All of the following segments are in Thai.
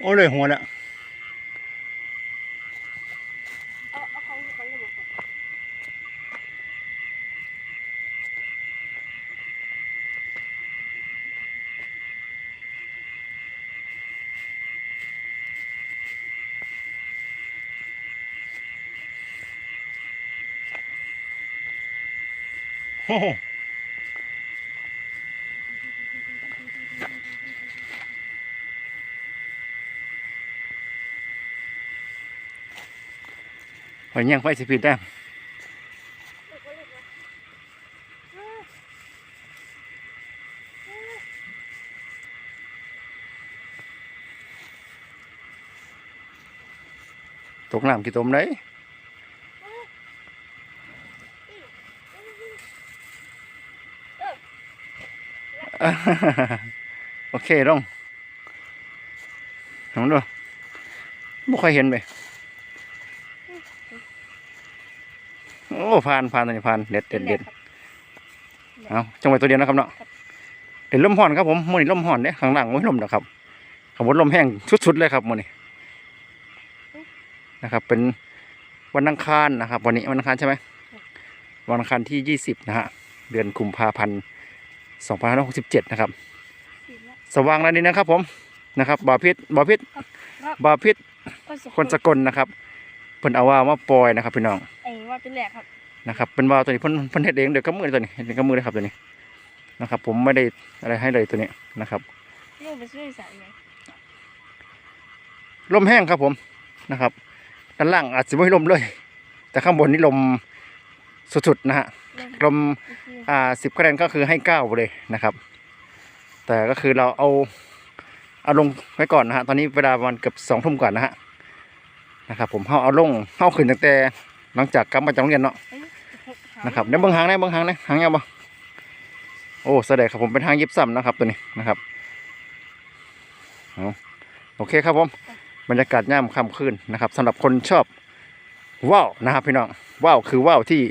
โอ้เลยหัวละเอาเอาของของระบบก่อนโอ้ หหอยยังไฟสิผิดได้เลิกไว้เลิกไว้เออเออตกน้ำกี่ตมได้โอเคลงลองดูไม่ค่อยเห็นไป โอ้ผ่านผ่านตัวนี้ผ่านเด็ดเด็ดเด็ดเอาจังหวะตัวเดียวนะครับเนาะเด็ดลมห่อนครับผมมือนี่ลมห่อนเนี่ยข้างหลังไม่ลมนะครับขบวนลมแห้งสุดๆเลยครับมือนี่นะครับ เป็นวันอังคารนะครับ วันนี้วันอังคารใช่ไหมวันอังคารที่ยี่สิบนะฮะเดือนกุมภาพันธ์สองพันห้าร้อยหกสิบเจ็ดนะครับสิบแล้วสว่างแล้วนี่นะครับผมนะครับบ่อพิษบ่อพิษครับบ่อพิษก็สิคนสกลนะครับเพิ่นเอาว่ามาปล่อยนะครับพี่น้องไอ้ ว่าเป็นแหลกครับนะครับเป็นว่าวตัวนี้เพิ่นเพิ่นเฮ็ดเองเดี๋ยวก็มือตัวนี้เฮ็ดเองก็มือเลยครับตัวนี้นะครับ ผมไม่ได้อะไรให้เลยตัวนี้นะครับเรื่องไปซื้อสายไงลมแห้งครับผมนะครับด้านล่างอาจจะไม่ลมเลย แต่ข้างบนนี่ลมสุดๆนะฮะเรื่องลมโอเคอ่าสิบคะแนนก็คือให้เก้าไปเลยนะครับ แต่ก็คือเราเอาเอาลงไว้ก่อนนะฮะตอนนี้เวลาประมาณเกือบสองทุ่มก่อนนะฮะนะครับผมเอาเอาลงเอาขึ้นตั้งแต่ หลังจากกลับมาจากโรงเรียนเนาะเอ้ยหานะครับเดี๋ยวเบิ้งหางนะเบิ้งหางนะหางยาวบ่โอ้แสดงครับผมเป็นหางยิบซ้ำนะครับตัวนี้นะครับเอาโอเคครับผมบรรยากาศย่ำค่ำคืนนะครับสำหรับคนชอบว่าวนะครับพี่น้องว่าวคือว่าวที่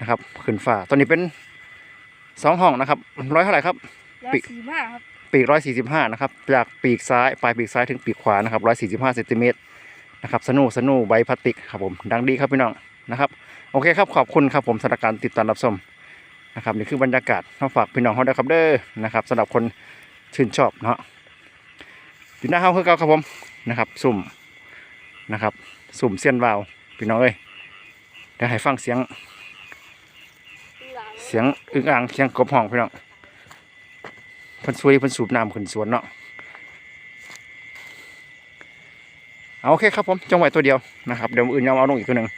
นะครับขึ้นฟ้าตอนนี้เป็นสองห้องนะครับร้อยเท่าไหร่ครับร้อปิยสี่สิบห้าครับปีกร้อยสี่สิบห้านะครับจากปีกซ้ายปลายปีกซ้ายถึงปีกขวานะครับร้อยสี่สิบห้าเซนติเมตรนะครับสนูสนูใบพลาสติกครับผมดังดีครับพี่น้อง นะครับโอเคครับขอบคุณครับผมสำหรับการติดตามรับชมนะครับนี่คือบรรยากาศมาฝากพี่น้องเขาได้ครับเด้อนะครับสำหรับคนชื่นชอบเนาะอยู่หน้าเฮาคือเก่าครับผมนะครับสุ่มนะครับ สุ่มเสี้ยนวาวพี่น้องเอ้ยเดี๋ยวให้ฟังเสียงหลังเสียงอึ่งอ่างเสียงกบห้องพี่น้องเพิ่นสวยเพิ่นสูบน้ำขึ้นสวนเนาะเอาโอเคครับผมจังหวะตัวเดียวนะครับเดี๋ยวมื้ออื่นเอาเอาลงอีกตัวหนึ่ง